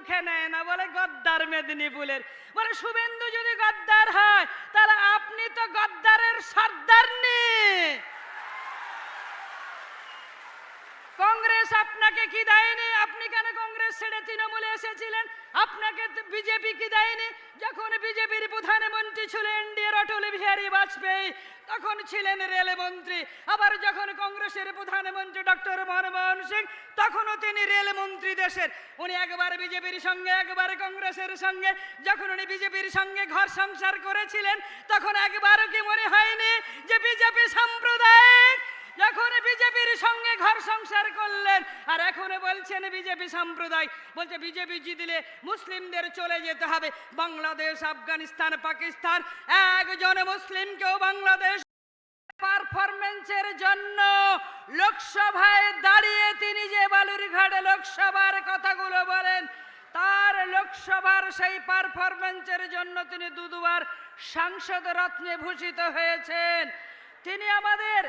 মুখে নেয় না, বলে গদ্দার মেদিনীপুরের। বলে, শুভেন্দু যদি গদ্দার হয়, তাহলে আপনি তো গদ্দারের সর্দার কংগ্রেস আপনাকে কি দেয়নি? ছেড়ে তৃণমূলে এসেছিলেন। আপনাকে বিজেপি কি দেয়নি? যখন বিজেপির প্রধানমন্ত্রী ছিলেন এনডিএর অটল বিহারী বাজপেয়ী, তখন ছিলেন রেলমন্ত্রী। আবার যখন কংগ্রেসের প্রধানমন্ত্রী ডক্টর মনমোহন সিং, তখনও তিনি রেলমন্ত্রী দেশের। উনি একবার বিজেপির সঙ্গে, একবার কংগ্রেসের সঙ্গে। যখন উনি বিজেপির সঙ্গে ঘর সংসার করেছিলেন, তখন একবারও কি মনে হয়নি যে বিজেপি সাম্প্রদায়িক যখন বিজেপির সঙ্গে ঘর সংসার করলেন, আর এখন বলছেন বিজেপি সম্প্রদায়, বলছে বিজেপি জিতলে মুসলিমদের চলে যেতে হবে। বাংলাদেশ, আফগানিস্তান, পাকিস্তান, একজন মুসলিমকেও বাংলাদেশ পারফরমেন্সের জন্য লোকসভায় দাঁড়িয়ে তিনি যে বালুরঘাটে লোকসভার কথাগুলো বলেন, তার লোকসভার সেই পারফরমেন্সের জন্য তিনি দু দুবার সাংসদ রত্নে ভূষিত হয়েছেন। তিনি আমাদের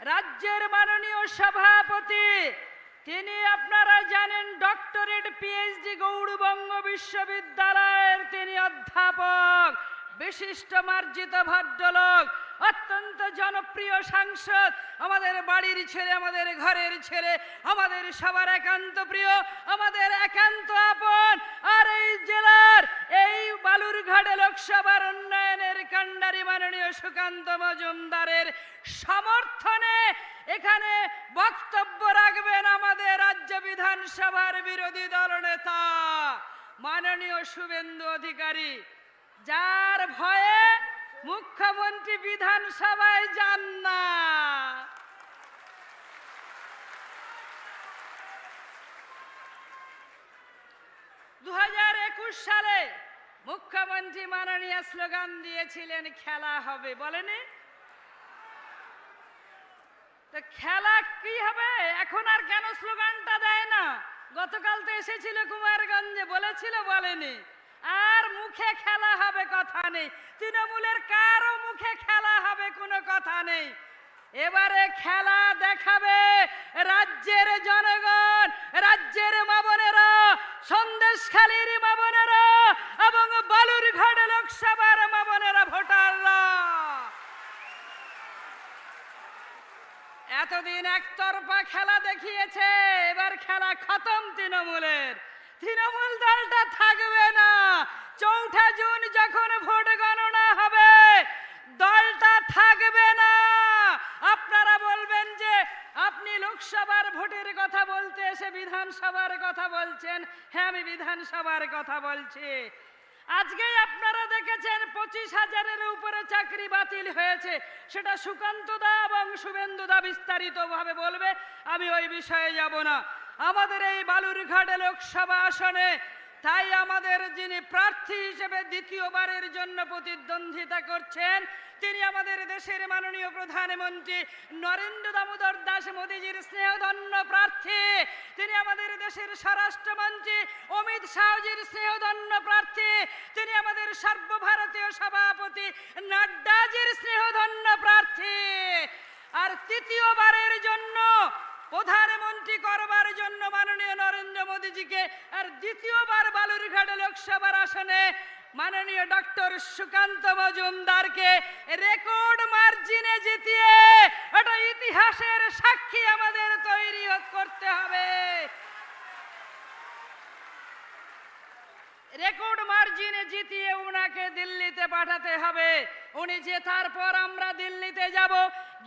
রাজ্যের মাননীয় সভাপতি, তিনি আপনারা জানেন ডক্টরেট পিএইচডি গৌড়বঙ্গ বিশ্ববিদ্যালয়ের তিনি অধ্যাপক, বিশিষ্ট মার্জিত ভদ্রলোক। অত্যন্ত জনপ্রিয় সাংসদ, আমাদের বাড়ির ছেলে, আমাদের ঘরের ছেলে, আমাদের সবার একান্ত প্রিয়, আমাদের একান্ত আপন। আর এই জেলার, এই বালুরঘাটে লোকসভার উন্নয়নের কাণ্ডারি মাননীয় সুকান্ত মজুমদারের সমর্থনে এখানে বক্তব্য রাখবেন আমাদের রাজ্য বিধানসভার বিরোধী দলনেতা মাননীয় শুভেন্দু অধিকারী। যার ভয়ে মুখ্যমন্ত্রী বিধানসভায় যান না। দু সালে মুখ্যমন্ত্রী মাননীয় স্লোগান দিয়েছিলেন, খেলা হবে। বলেনি? তো খেলা কি হবে? এখন আর কেন স্লোগানটা দেয় না? গতকাল তো এসেছিল কুমারগঞ্জে, বলেছিল, বলেনি। আর মুখে খেলা হবে কথা নেই। তৃণমূলের কারও মুখে খেলা হবে কোনো কথা নেই। এবারে খেলা দেখাবে রাজ্যের জনগণ, রাজ্যের মাবনেরা, সন্দেশখালীর মাবনেরা এবং বালুরঘাট লোকসভার মাবনেরা ভোটাররা। এতদিন একতরফা খেলা দেখিয়েছে, এবার খেলা খতম তৃণমূলের। তৃণমূল দলটা থাকবে না। চৌঠা জুন যখন ভোট গণনা হবে, দলটা থাকবে না। আপনারা বলবেন যে, আপনি লোকসভার ভোটের কথা বলতে এসে বিধানসভার কথা বলছেন। হ্যাঁ আমি বিধানসভার কথা বলছি। আজকেই আপনারা দেখেছেন, পঁচিশ হাজারের উপরে চাকরি বাতিল হয়েছে। সেটা সুকান্ত দা এবং শুভেন্দু দা বিস্তারিত ভাবে বলবে। আমি ওই বিষয়ে যাব না। আমাদের এই বালুরঘাটে লোকসভা আসনে, তাই আমাদের যিনি প্রার্থী হিসেবে দ্বিতীয়বারের জন্য প্রতিদ্বন্দ্বিতা করছেন, তিনি আমাদের দেশের মাননীয় প্রধানমন্ত্রী নরেন্দ্র দামোদর দাস মোদীজির স্নেহধন্য প্রার্থী, তিনি আমাদের দেশের স্বরাষ্ট্রমন্ত্রী অমিত শাহজির স্নেহধন্য প্রার্থী, তিনি আমাদের সর্বভারতীয় সভাপতি নাড্ডাজির স্নেহধন্য প্রার্থী। আর তৃতীয়বারের জন্য প্রধানমন্ত্রী করবার জন্য মাননীয় নরেন্দ্র মোদীজিকে আর দ্বিতীয়বার বালুরঘাট লোকসভার আসনে মাননীয় ডক্টর সুকান্ত মজুমদারকে রেকর্ড মার্জিনে জিতিয়ে একটা ইতিহাসের সাক্ষী আমাদের তৈরি করতে হবে। রেকর্ড মার্জিনে জিতিয়ে উনাকে দিল্লিতে পাঠাতে হবে। উনি জেতার পর আমরা দিল্লিতে যাব।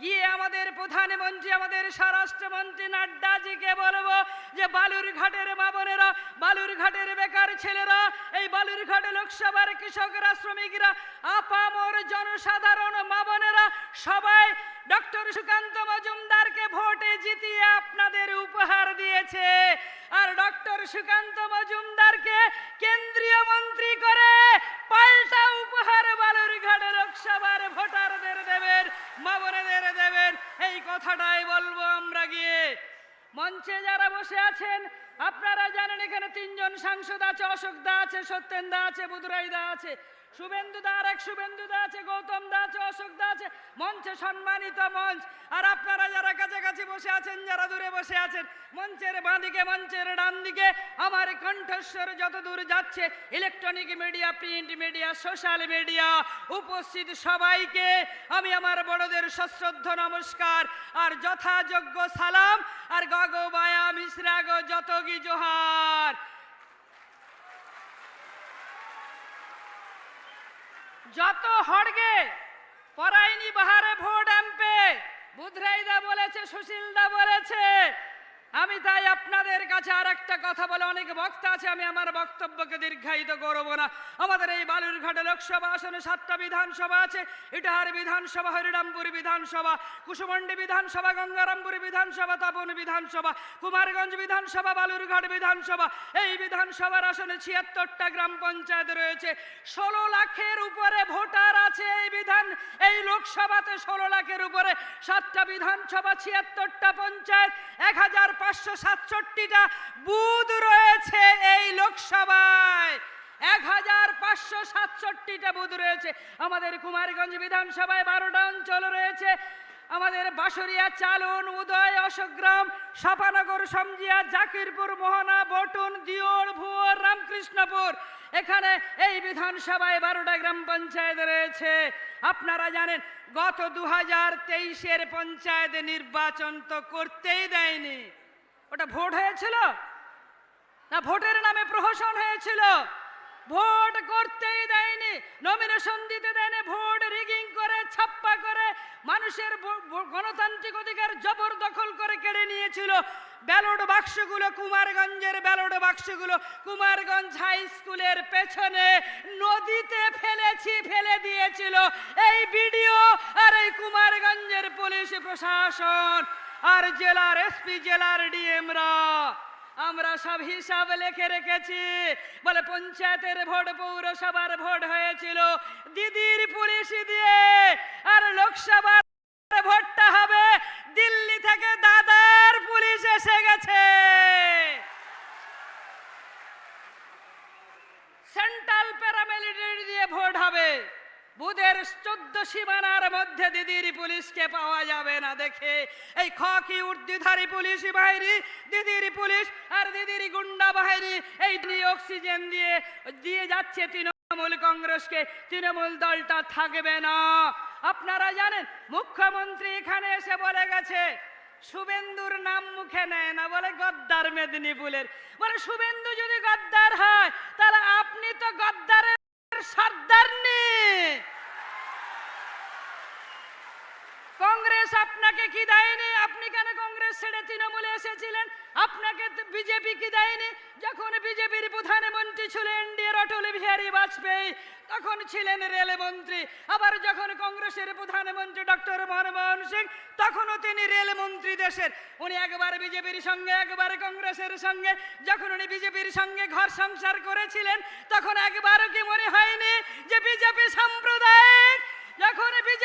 গিয়ে আমাদের প্রধানমন্ত্রী, আমাদের স্বরাষ্ট্রমন্ত্রী নাড্ডাজিকে বলব যে, বালুরঘাটের মাবনেরা বালুরঘাটের বেকার ছেলেরা, এই বালুরঘাটে লোকসভার কৃষকরা, শ্রমিকরা, আপামর জনসাধারণ মাবনেরা সবাই ডক্টর সুকান্ত মজুমদারকে ভোটে জিতিয়ে আপনাদের উপহার দিয়েছে। আর ডক্টর সুকান্ত মজুমদারকে কেন্দ্রীয় মন্ত্রী করে পাল্টা উপহার বালুরঘাট লোকসভার ভোটারদের দেবেন মাবনেদের দেবেন এই কথাটাই বলব আমরা গিয়ে মঞ্চে যারা বসে আছেন, আপনারা জানেন এখানে তিনজন সাংসদ আছে, অশোক দা আছে, সত্যেন দা আছে বুধুরাই দা আছে। শুভেন্দু দা আর এক শুভেন্দু দা আছে, গৌতম দা আছে, অশোক দা আছে, মঞ্চে সম্মানিত মঞ্চ। আর আপনারা যারা কাছাকাছি বসে আছেন, যারা দূরে বসে আছেন, মঞ্চের বাঁদিকে, মঞ্চের ডান দিকে আমার কণ্ঠস্বর যত দূর যাচ্ছে electronic media print media social media উপস্থিত সবাইকে আমি আমার বড়দের সশ্রদ্ধ নমস্কার আর যথাযোগ্য সালাম আর গগো বায়া মিশ্রা গো, যত গি জোহার। যত হড়গে পরাইনি বাহারে ভোট এমপে। বুধরাইদা বলেছে সুশীলদা বলেছে আমি তাই আপনাদের কাছে আর একটা কথা বলে অনেক বক্তা আছে, আমি আমার বক্তব্যকে দীর্ঘায়িত করব না। আমাদের এই বালুরঘাটে লোকসভা আসনে সাতটা বিধানসভা আছে, ইটাহার বিধানসভা, হরিরামপুর বিধানসভা, কুসুমন্ডি বিধানসভা, গঙ্গারামপুর বিধানসভা, তপন বিধানসভা, কুমারগঞ্জ বিধানসভা, বালুরঘাট বিধানসভা, এই বিধানসভার আসনে ছিয়াত্তরটা গ্রাম পঞ্চায়েত রয়েছে। ষোলো লাখের উপরে ভোটার আছে এই বিধান, এই লোকসভাতে ষোলো লাখের উপরে সাতটা বিধানসভা, ছিয়াত্তরটা পঞ্চায়েত, এক হাজার পাঁচশো সাতষট্টিটা বুথ রয়েছে এই লোকসভায়। এক হাজার পাঁচশো সাতষট্টিটা বুথ রয়েছে। আমাদের কুমারগঞ্জ বিধানসভায় বারোটা অঞ্চল রয়েছে। আমাদের বাঁশরিয়া, চালন, উদয়, অশোকগ্রাম, সাপানগর সমজিয়া জাকিরপুর, মোহনা, বটুন, দিওর, ভুয়র, রামকৃষ্ণপুর। এখানে এই বিধানসভায় বারোটা গ্রাম পঞ্চায়েত রয়েছে। আপনারা জানেন, গত দু হাজার তেইশের পঞ্চায়েত নির্বাচন তো করতেই দেয়নি। ওটা ভোট হয়েছিল? না, ভোটের নামে প্রহসন হয়েছিল। ভোট করতেই দেয়নি নমিনেশন দিতে দেয়নি, ভোট রিগিং করে, ছাপ্পা করে, মানুষের গণতান্ত্রিক অধিকার জবরদখল করে কেড়ে নিয়েছিল। ব্যালট বাক্সগুলো কুমারগঞ্জের ব্যালট বাক্সগুলো, কুমারগঞ্জ হাই স্কুলের পেছনে নদীতে ফেলেছি, ফেলে দিয়েছিল। এই ভিডিও আর এই কুমারগঞ্জের পুলিশ প্রশাসন আর জেলার এসপি জেলার ডিএমরা, আমরা সব হিসাব লিখে রেখেছি। বলে পঞ্চায়েতের ভোট, পৌরসভার ভোট হয়েছিল। দিদির পুলিশ দিয়ে আর লোকসভার ভোটটা হবে। দিল্লি থেকে দাদার পুলিশ এসে গেছে সেন্ট্রাল প্যারামিলিটারি দিয়ে ভোট হবে বুধের চোদ্দ সীমানার মধ্যে দিদির পুলিশকে পাওয়া যাবে না দেখে। এই খকি উর্দিধারী পুলিশ বাহিনী, দিদির পুলিশ আর দিদির গুন্ডা বাহিনী, এই অক্সিজেন দিয়ে দিয়ে যাচ্ছে তৃণমূল কংগ্রেসকে। তৃণমূল দলটা থাকবে না। আপনারা জানেন, মুখ্যমন্ত্রী এখানে এসে বলে গেছে, শুভেন্দুর নাম মুখে নেয় না বলে গদ্দার মেদিনীপুরের। বলে, শুভেন্দু যদি গদ্দার হয়, তাহলে আপনি তো গদ্দারের সর্দার নি। কংগ্রেস আপনাকে কি দেয়নি? আপনি কেন কংগ্রেস ছেড়ে তৃণমূলে এসেছিলেন? আপনাকে বিজেপি কি দেয়নি? যখন বিজেপির প্রধানমন্ত্রী ছিলেন এনডিএর অটল বিহারী বাজপেয়ী, তখন ছিলেন রেলমন্ত্রী। আবার যখন কংগ্রেসের প্রধানমন্ত্রী ডক্টর মনমোহন সিং, তখনও তিনি রেলমন্ত্রী দেশের। উনি একবার বিজেপির সঙ্গে, একবার কংগ্রেসের সঙ্গে। যখন উনি বিজেপির সঙ্গে ঘর সংসার করেছিলেন, তখন একবারও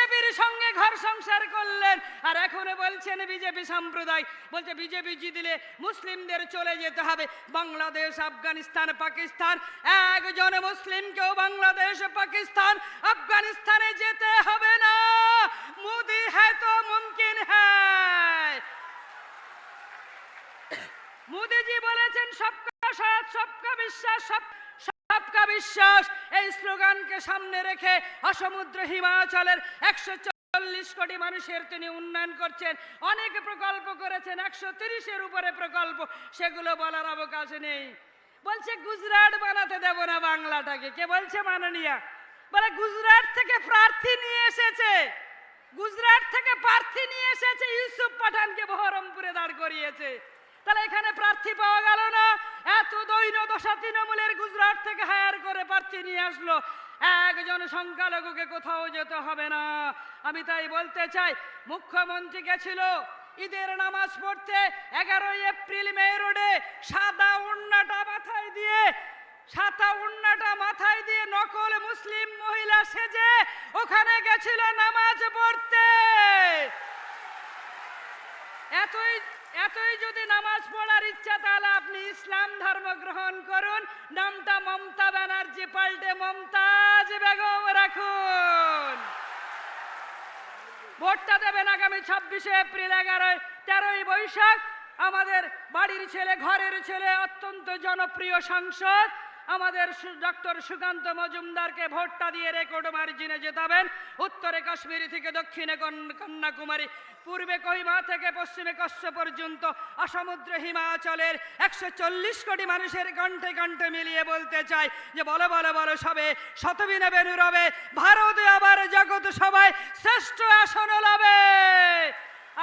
বিজেপির সঙ্গে ঘর সংসার করলেন। আর এখন বলছেন বিজেপি সাম্প্রদায়। বলছে, বিজেপি জিতলে মুসলিমদের চলে যেতে হবে। বাংলাদেশ, আফগানিস্তান, পাকিস্তান। একজন মুসলিমকেও বাংলাদেশ, পাকিস্তান। আফগানিস্তানে যেতে হবে না। মোদি হ্যাঁ তো মুমকিন হ্যায়। মোদিজি বলেছেন, সবকা সাথ, সবকা বিশ্বাস, সব সবকা বিশ্বাস এই স্লোগানকে সামনে রেখে অসমুদ্র হিমাচলের একশো চল্লিশ কোটি মানুষের তিনি উন্নয়ন করছেন। অনেক প্রকল্প করেছেন, একশো তিরিশের উপরে প্রকল্প, সেগুলো বলার অবকাশ নেই। বলছে, গুজরাট বানাতে দেব না বাংলাটাকে। কে বলছে? মাননীয়া। বলে, গুজরাট থেকে প্রার্থী নিয়ে এসেছে। গুজরাট থেকে প্রার্থী নিয়ে এসেছে, ইউসুফ পাঠানকে বহরমপুরে দাঁড় করিয়েছে। তাহলে এখানে প্রার্থী পাওয়া গেল না। এত দৈন দশা তৃণমূলের গুজরাট থেকে হায়ার করে প্রার্থী নিয়ে আসলো। একজন সংখ্যালঘুকে কোথাও যেতে হবে না। আমি তাই বলতে চাই, মুখ্যমন্ত্রী গেছিল ঈদের নামাজ পড়তে এগারোই এপ্রিল মে রোডে সাদা উন্নাটা মাথায় দিয়ে, সাদা উন্নাটা মাথায় দিয়ে নকল মুসলিম মহিলা সেজে ওখানে গেছিল নামাজ পড়তে। এতই এতই যদি নামাজ পড়ার ইচ্ছা, তাহলে আপনি ইসলাম ধর্ম গ্রহণ করুন। নামটা মমতা ব্যানার্জি, পাল্টে মমতাজ বেগম রাখুন। ভোটটা দেবেন আগামী ছাব্বিশে এপ্রিল এগারোয়। তেরোই বৈশাখ, আমাদের বাড়ির ছেলে, ঘরের ছেলে, অত্যন্ত জনপ্রিয় সাংসদ। আমাদের ডক্টর সুকান্ত মজুমদারকে ভোটটা দিয়ে রেকর্ড মার্জিনে জেতাবেন। উত্তরে কাশ্মীর থেকে দক্ষিণে কন্যাকুমারী, পূর্বে কহিমা থেকে পশ্চিমে কচ্ছ পর্যন্ত, অসমুদ্র হিমাচলের একশো চল্লিশ কোটি মানুষের কণ্ঠে কণ্ঠে মিলিয়ে বলতে চাই যে বলো বলো বলো সবে শতবিনে বেনুরবে ভারত আবার জগৎ সবাই শ্রেষ্ঠ আসন লবে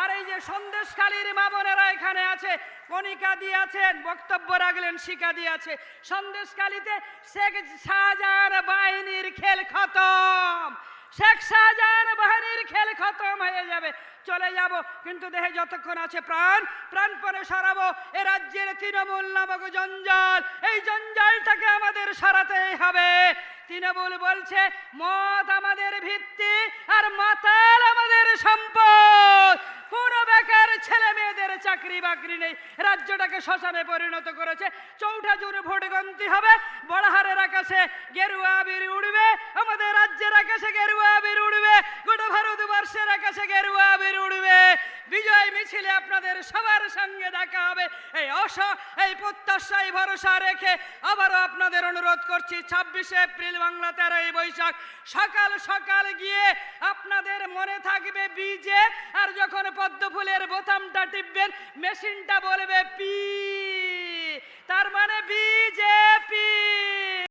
আর এই যে সন্দেশখালীর মা বোনেরা এখানে আছে, কণিকা দিয়েছেন বক্তব্য রাখলেন, শিকা দিয়েছে সন্দেশখালীতে শেখ শাহজাহান বাহিনীর খেল খতম। শেখ শাহজাহান বাহিনীর খেল খতম হয়ে যাবে। চলে যাব, কিন্তু দেহে যতক্ষণ আছে প্রাণ প্রাণপণে সরাবো। এ রাজ্যের তৃণমূল নামক জঞ্জাল, এই জঞ্জালটাকে আমাদের সরাতেই হবে। তৃণমূল বলছে, মত আমাদের ভিত্তি, আর মাতাল আমাদের সম্পদ। কোন বেকার ছেলে মেয়েদের চাকরি বাকরি নেই। রাজ্যটাকে শ্মশানে পরিণত করেছে। চৌঠা জুড়ে ভোট গন্তি হবে। বড়হারের আকাশে গেরুয়া আবির উড়বে। আমাদের রাজ্যের আকাশে গেরুয়া আবির উড়বে। গোটা ভারতবর্ষের আকাশে গেরুয়া আবির উড়বে। বিজয় মিছিলে আপনাদের সবার সঙ্গে দেখা হবে। এই আশা এই প্রত্যাশা এই ভরসা রেখে আবারও আপনাদের অনুরোধ করছি, ছাব্বিশে চব্বিশে এপ্রিল বাংলা তেরোই বৈশাখ। সকাল সকাল গিয়ে আপনাদের মনে থাকবে বিজে, আর যখন পদ্মফুলের বোতামটা টিপবেন, মেশিনটা বলবে পি। তার মানে বিজেপি